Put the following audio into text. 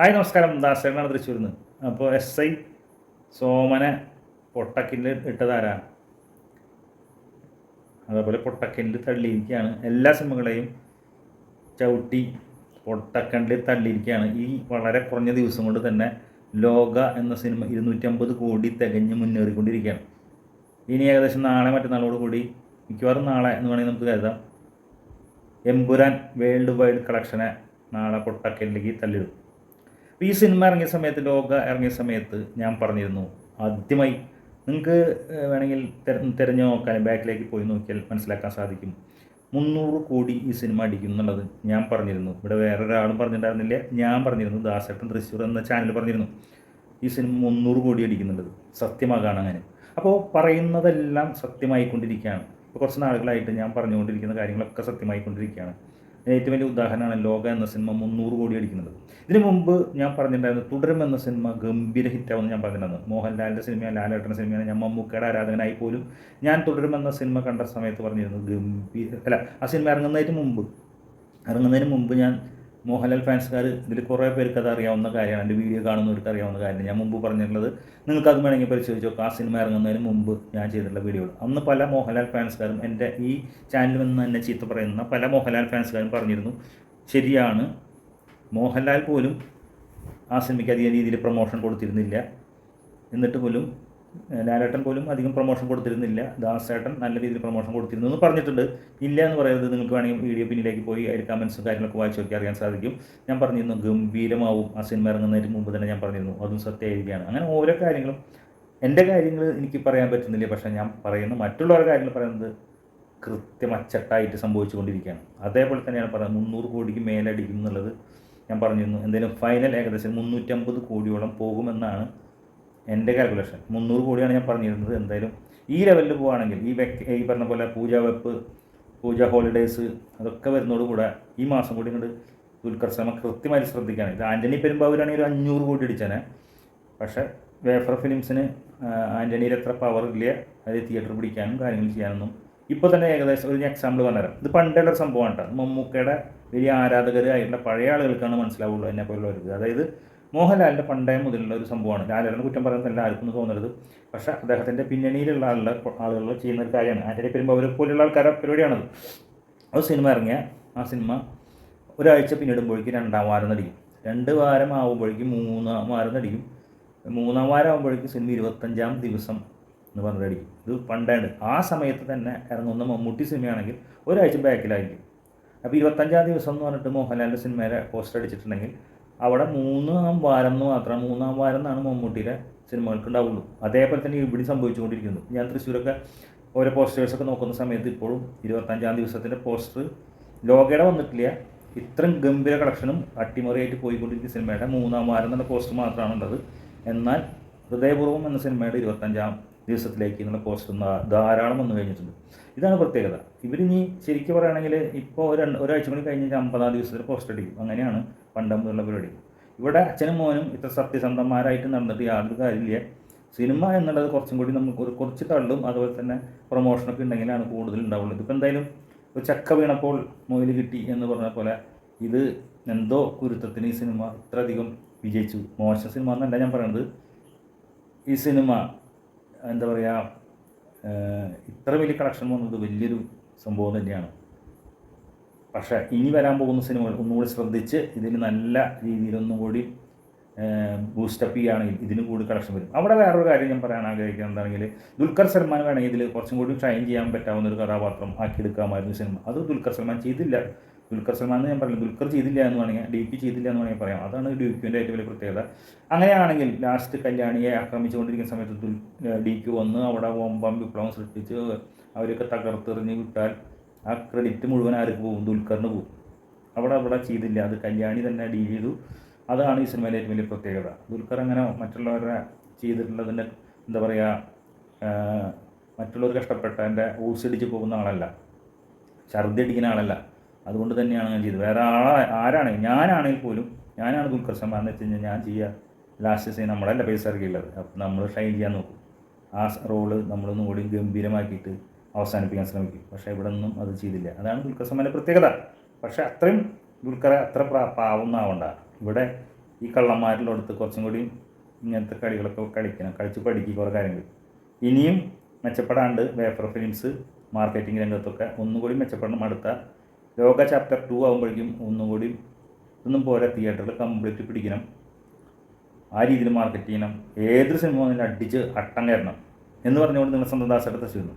Hi നമസ്കാരം. ദാസേമാണ് തൃശ്ശൂരിൽ നിന്ന് അപ്പോൾ എസ് ഐ സോമനെ പൊട്ടക്കില്ല് ഇട്ടതാരാ? അതേപോലെ പൊട്ടക്കിന്റെ തള്ളിയിരിക്കുകയാണ്. എല്ലാ സിനിമകളെയും ചവിട്ടി പൊട്ടക്കണ്ടിൽ തള്ളിയിരിക്കുകയാണ്. ഈ വളരെ കുറഞ്ഞ ദിവസം കൊണ്ട് തന്നെ ലോക എന്ന സിനിമ ഇരുന്നൂറ്റമ്പത് കോടി തികഞ്ഞ് മുന്നേറിക്കൊണ്ടിരിക്കുകയാണ്. ഇനി ഏകദേശം നാളെ മറ്റന്നാളോട് കൂടി മിക്കവാറും നാളെ എന്ന് വേണമെങ്കിൽ നമുക്ക് കരുതാം. എംപുരാൻ വേൾഡ് വൈഡ് കളക്ഷനെ നാളെ പൊട്ടക്കലിലേക്ക് തള്ളിടും അപ്പോൾ ഈ സിനിമ ഇറങ്ങിയ സമയത്ത് ലോക ഇറങ്ങിയ സമയത്ത് ഞാൻ പറഞ്ഞിരുന്നു ആദ്യമായി നിങ്ങൾക്ക് വേണമെങ്കിൽ തെര- തിരഞ്ഞു നോക്കാൻ ബാക്കിലേക്ക് പോയി നോക്കിയാൽ മനസ്സിലാക്കാൻ സാധിക്കും. മുന്നൂറ് കോടി ഈ സിനിമ അടിക്കും എന്നുള്ളത് ഞാൻ പറഞ്ഞിരുന്നു. ഇവിടെ വേറെ ഒരാളും പറഞ്ഞിട്ടുണ്ടായിരുന്നില്ല. ഞാൻ പറഞ്ഞിരുന്നു ദാസേട്ടൻ തൃശ്ശൂർ എന്ന ചാനൽ പറഞ്ഞിരുന്നു. ഈ സിനിമ മുന്നൂറ് കോടി അടിക്കുന്നുള്ളത്. സത്യമാകാണ് അങ്ങനെ. അപ്പോൾ പറയുന്നതെല്ലാം സത്യമായിക്കൊണ്ടിരിക്കുകയാണ്. ഇപ്പോൾ കുറച്ച് നാളുകളായിട്ട് ഞാൻ പറഞ്ഞുകൊണ്ടിരിക്കുന്ന കാര്യങ്ങളൊക്കെ സത്യമായിക്കൊണ്ടിരിക്കുകയാണ്. ഏറ്റവും വലിയ ഉദാഹരണമാണ് ലോക എന്ന സിനിമ മുന്നൂറ് കോടി അടിക്കുന്നത്. ഇതിനു മുമ്പ് ഞാൻ പറഞ്ഞിട്ടുണ്ടായിരുന്നു തുടരും എന്ന സിനിമ ഗംഭീര ഹിറ്റാവെന്ന് ഞാൻ പറഞ്ഞിട്ടുണ്ടായിരുന്നു. മോഹൻലാലിന്റെ സിനിമയാണ് ലാലേട്ടന്റെ സിനിമയാണ് ഞാൻ മമ്മൂക്കയുടെ ആരാധകനായി പോലും ഞാൻ തുടരും എന്ന സിനിമ കണ്ട സമയത്ത് പറഞ്ഞിരുന്നു ഗംഭീര അല്ല ആ സിനിമ ഇറങ്ങുന്നതിന് മുമ്പ് ഇറങ്ങുന്നതിന് മുമ്പ് ഞാൻ മോഹൻലാൽ ഫാൻസുകാർ ഇതിൽ കുറേ പേർക്ക് അത് അറിയാവുന്ന കാര്യമാണ്. എന്റെ വീഡിയോ കാണുന്നവർക്ക് അറിയാവുന്ന കാര്യമാണ്. ഞാൻ മുമ്പ് പറഞ്ഞിട്ടുള്ളത് നിങ്ങൾക്ക് അത് വേണമെങ്കിൽ പരിശോധിച്ച് നോക്കുക ആ സിനിമ ഇറങ്ങുന്നതിന് മുമ്പ് ഞാൻ ചെയ്തിട്ടുള്ള വീഡിയോ അന്ന് പല മോഹൻലാൽ ഫാൻസുകാരും എന്റെ ഈ ചാനലിൽ നിന്ന് എന്നെ ചീത്ത പറയുന്ന പല മോഹൻലാൽ ഫാൻസുകാരും പറഞ്ഞിരുന്നു ശരിയാണ്. മോഹൻലാൽ പോലും ആ സിനിമയ്ക്ക് അധികം രീതിയിൽ പ്രൊമോഷൻ കൊടുത്തിരുന്നില്ല. എന്നിട്ട് പോലും ലാലേട്ടൻ പോലും അധികം പ്രൊമോഷൻ കൊടുത്തിരുന്നില്ല. ദാസേട്ടൻ നല്ല രീതിയിൽ പ്രൊമോഷൻ കൊടുത്തിരുന്നു എന്ന് പറഞ്ഞിട്ടുണ്ട്. ഇല്ല എന്ന് പറയുന്നത് നിങ്ങൾക്ക് വേണമെങ്കിൽ വീഡിയോ പിന്നിലേക്ക് പോയി അതിൽ കമൻസും കാര്യങ്ങളൊക്കെ വായിച്ച് നോക്കി അറിയാൻ സാധിക്കും. ഞാൻ പറഞ്ഞിരുന്നു ഗംഭീരമാവും ആ സിനിമ ഇറങ്ങുന്നതിന് മുമ്പ് തന്നെ ഞാൻ പറഞ്ഞിരുന്നു. അതും സത്യമായിരിക്കുകയാണ്. അങ്ങനെ ഓരോ കാര്യങ്ങളും. എന്റെ കാര്യങ്ങൾ എനിക്ക് പറയാൻ പറ്റുന്നില്ല. പക്ഷേ ഞാൻ പറയുന്ന മറ്റുള്ളവരുടെ കാര്യങ്ങൾ പറയുന്നത് കൃത്യം അച്ചട്ടായിട്ട് സംഭവിച്ചുകൊണ്ടിരിക്കുകയാണ്. അതേപോലെ തന്നെയാണ് പറയുന്നത്. മുന്നൂറ് കോടിക്ക് മേലടിക്കും എന്നുള്ളത് ഞാൻ പറഞ്ഞിരുന്നു. എന്തെങ്കിലും ഫൈനൽ ഏകദേശം മുന്നൂറ്റമ്പത് കോടിയോളം പോകുമെന്നാണ് എന്റെ കാൽക്കുലേഷൻ മുന്നൂറ് കോടിയാണ് ഞാൻ പറഞ്ഞിരുന്നത്. എന്തായാലും ഈ ലെവലിൽ പോവുകയാണെങ്കിൽ ഈ വ്യക്തി ഈ പറഞ്ഞ പോലെ പൂജ വെപ്പ് പൂജ ഹോളിഡേയ്സ് അതൊക്കെ വരുന്നതോടുകൂടെ ഈ മാസം കൂടി ഇങ്ങോട്ട് ദുൽഖർ സൽമാൻ കൃത്യമായി ശ്രദ്ധിക്കുകയാണ് ഇത് ആന്റണി പെരുമ്പാവൂരാണെങ്കിൽ ഒരു അഞ്ഞൂറ് കോടി അടിച്ചേനെ പക്ഷേ വേഫർ ഫിലിംസിന് ആന്റണിയിൽ എത്ര പവർ ഇല്ല അത് തിയേറ്റർ പിടിക്കാനും കാര്യങ്ങൾ ചെയ്യാനൊന്നും ഇപ്പോൾ തന്നെ ഏകദേശം ഒരു എക്സാമ്പിൾ പറഞ്ഞുതരാം ഇത് പണ്ടുള്ള സംഭവമാണ് കേട്ടോ മമ്മൂക്കയുടെ വലിയ ആരാധകരായിട്ടുള്ള പഴയ ആളുകൾക്കാണ് മനസ്സിലാവുള്ളൂ എന്നെ പോലുള്ളവർക്ക്. അതായത് മോഹൻലാലിന്റെ പണ്ടേ മുതലുള്ള ഒരു സംഭവമാണ്. ലാലേട്ടൻ കുറ്റം പറയുന്നത് എല്ലാവർക്കും തോന്നരുത്. പക്ഷേ അദ്ദേഹത്തിന്റെ പിന്നണിയിലുള്ള ആളുടെ ആളുകൾ ചെയ്യുന്ന ഒരു കാര്യമാണ്. ആന്റണി പെരുമ്പാവൂരെ പോലുള്ള ആൾക്കാരുടെ പരിപാടിയാണത്. അത് സിനിമ ഇറങ്ങിയ ആ സിനിമ ഒരാഴ്ച പിന്നിടുമ്പോഴേക്കും രണ്ടാം വാരം നടിക്കും. രണ്ട് വാരം ആകുമ്പോഴേക്കും മൂന്നാം വാരം നടിക്കും. മൂന്നാം വാരം ആകുമ്പോഴേക്കും സിനിമ ഇരുപത്തഞ്ചാം ദിവസം എന്ന് പറഞ്ഞിട്ടടിക്കും ഇത് പണ്ടാണ്ട് ആ സമയത്ത് തന്നെ ഇറങ്ങുന്ന മമ്മൂട്ടി സിനിമയാണെങ്കിൽ ഒരാഴ്ച ബാക്കിലായിരിക്കും. അപ്പോൾ ഇരുപത്തഞ്ചാം ദിവസം എന്ന് പറഞ്ഞിട്ട് മോഹൻലാലിന്റെ സിനിമയുടെ പോസ്റ്റർ അടിച്ചിട്ടുണ്ടെങ്കിൽ അവിടെ മൂന്നാം വാരം എന്ന് മാത്രം മൂന്നാം വാരം എന്നാണ് മമ്മൂട്ടിയുടെ സിനിമകൾക്ക് ഉണ്ടാവുള്ളൂ അതേപോലെ തന്നെ ഇവിടെ സംഭവിച്ചുകൊണ്ടിരിക്കുന്നു. ഞാൻ തൃശ്ശൂരൊക്കെ ഓരോ പോസ്റ്റേഴ്സൊക്കെ നോക്കുന്ന സമയത്ത് ഇപ്പോഴും ഇരുപത്തഞ്ചാം ദിവസത്തിന്റെ പോസ്റ്റർ ലോകയുടെ വന്നിട്ടില്ല. ഇത്രയും ഗംഭീര കളക്ഷനും അട്ടിമറിയായിട്ട് പോയിക്കൊണ്ടിരിക്കുന്ന സിനിമയുടെ മൂന്നാം വാരം എന്നുള്ള പോസ്റ്റർ മാത്രമാണ് ഉള്ളത് എന്നാൽ ഹൃദയപൂർവം എന്ന സിനിമയുടെ ഇരുപത്തഞ്ചാം ദിവസത്തിലേക്ക് എന്നുള്ള പോസ്റ്റർ ധാരാളം വന്നു കഴിഞ്ഞിട്ടുണ്ട്. ഇതാണ് പ്രത്യേകത. ഇവരിനി ശരിക്കും പറയുകയാണെങ്കിൽ ഇപ്പോൾ ഒരു ഒരാഴ്ച കൂടി കഴിഞ്ഞ് അമ്പതാം ദിവസത്തിൽ പോസ്റ്റർ അടിക്കും. അങ്ങനെയാണ് പണ്ടമ്പുള്ള പരിപാടി. ഇവിടെ അച്ഛനും മോനും ഇത്ര സത്യസന്ധന്മാരായിട്ട് നടന്നിട്ട് യാതൊരു കാര്യമില്ല. സിനിമ എന്നുള്ളത് കുറച്ചും കൂടി നമുക്ക് ഒരു കുറച്ച് തള്ളും അതുപോലെ തന്നെ പ്രൊമോഷനൊക്കെ ഉണ്ടെങ്കിലാണ് കൂടുതൽ ഉണ്ടാവുള്ളൂ. ഇതിപ്പോൾ എന്തായാലും ഒരു ചക്ക വീണപ്പോൾ മൊയിൽ കിട്ടി എന്ന് പറഞ്ഞ പോലെ ഇത് എന്തോ കുരുത്തത്തിന് ഈ സിനിമ ഇത്രയധികം വിജയിച്ചു. മോശം സിനിമ എന്നല്ല ഞാൻ പറയുന്നത് ഈ സിനിമ എന്താ പറയുക ഇത്ര വലിയ കളക്ഷൻ വന്നത് വലിയൊരു സംഭവം തന്നെയാണ്. പക്ഷേ ഇനി വരാൻ പോകുന്ന സിനിമകൾ ഒന്നുകൂടി ശ്രദ്ധിച്ച് ഇതിന് നല്ല രീതിയിൽ ഒന്നും കൂടി ബൂസ്റ്റപ്പ് ചെയ്യുകയാണെങ്കിൽ ഇതിന് കൂടി കളക്ഷൻ വരും. അവിടെ വേറൊരു കാര്യം ഞാൻ പറയാൻ ആഗ്രഹിക്കുന്നത് എന്താണെങ്കിൽ ദുൽഖർ സൽമാൻ വേണമെങ്കിൽ ഇതിൽ കുറച്ചും കൂടി ഷൈൻ ചെയ്യാൻ പറ്റാവുന്ന ഒരു കഥാപാത്രം ആക്കിയെടുക്കാമായിരുന്നു സിനിമ അത് ദുൽഖർ സൽമാൻ ചെയ്തില്ല. ദുൽഖർ സൽമാൻ ഞാൻ പറഞ്ഞു ദുൽഖർ ചെയ്തില്ല എന്ന് വേണമെങ്കിൽ ഡി പി ചെയ്തില്ല എന്ന് വേണമെങ്കിൽ പറയാം. അതാണ് ഡി ക്യുവിന്റെ ഏറ്റവും വലിയ പ്രത്യേകത. അങ്ങനെയാണെങ്കിൽ ലാസ്റ്റ് കല്യാണിയെ ആക്രമിച്ചുകൊണ്ടിരിക്കുന്ന സമയത്ത് ദുൽ ഡി ക്യു വന്ന് അവിടെ വമ്പം വിപ്ലവം സൃഷ്ടിച്ച് അവരൊക്കെ തകർത്തെറിഞ്ഞ് വിട്ടാൽ ആ ക്രെഡിറ്റ് മുഴുവൻ ആർക്ക് പോകും? ദുൽഖറിന് പോകും. അവിടെ അവിടെ ചെയ്തില്ല. അത് കല്യാണി തന്നെ ഡീൽ ചെയ്തു. അതാണ് ഈ സിനിമയിലെ ഏറ്റവും വലിയ പ്രത്യേകത. ദുൽഖർ അങ്ങനെ മറ്റുള്ളവരെ ചെയ്തിട്ടുള്ളതിന്റെ എന്താ പറയുക മറ്റുള്ളവർ കഷ്ടപ്പെട്ട എന്റെ ഊസടിച്ച് പോകുന്ന ആളല്ല. ഛർദ്ദി അടിക്കുന്ന ആളല്ല. അതുകൊണ്ട് തന്നെയാണ് ഞാൻ ചെയ്തത്. വേറെ ആളാ ആരാണെങ്കിൽ ഞാനാണെങ്കിൽ പോലും ഞാനാണ് ദുൽഖർ സൽമാൻ എന്ന് വെച്ച് കഴിഞ്ഞാൽ ഞാൻ ചെയ്യുക ലാസ്റ്റ് സീൻ നമ്മളല്ല പൈസ ഇറക്കിയുള്ളത് അപ്പം നമ്മൾ ഷൈൻ ചെയ്യാൻ നോക്കും. ആ റോൾ നമ്മളൊന്നും കൂടി ഗംഭീരമാക്കിയിട്ട് അവസാനിപ്പിക്കാൻ ശ്രമിക്കും. പക്ഷേ ഇവിടെ ഒന്നും അത് ചെയ്തില്ല. അതാണ് ദുൽഖർ സൽമാന്റെ പ്രത്യേകത. പക്ഷേ അത്രയും ദുൽഖറെ അത്ര പ്രാ- പാവൊന്നും ആവണ്ട ഇവിടെ ഈ കള്ളന്മാരിലോടത്ത് കുറച്ചും കൂടി ഇങ്ങനത്തെ കളികളൊക്കെ കളിക്കണം. കളിച്ച് പഠിക്കുക കുറേ കാര്യങ്ങൾ. ഇനിയും മെച്ചപ്പെടാണ്ട് വേഫർ ഫിലിംസ് മാർക്കറ്റിംഗ് രംഗത്തൊക്കെ ഒന്നുകൂടി മെച്ചപ്പെടണം. അടുത്ത ലോക ചാപ്റ്റർ ടു ആകുമ്പോഴേക്കും ഒന്നും കൂടി ഒന്നും പോരാ തിയേറ്ററിൽ കംപ്ലീറ്റ് പിടിക്കണം. ആ രീതിയിൽ മാർക്കറ്റ് ചെയ്യണം. ഏതൊരു സിനിമ അടിച്ച് അട്ടം കയറണം എന്ന് പറഞ്ഞുകൊണ്ട് നിങ്ങൾ സ്വന്തം ദാസയുടെ തശ്ശിരുന്നു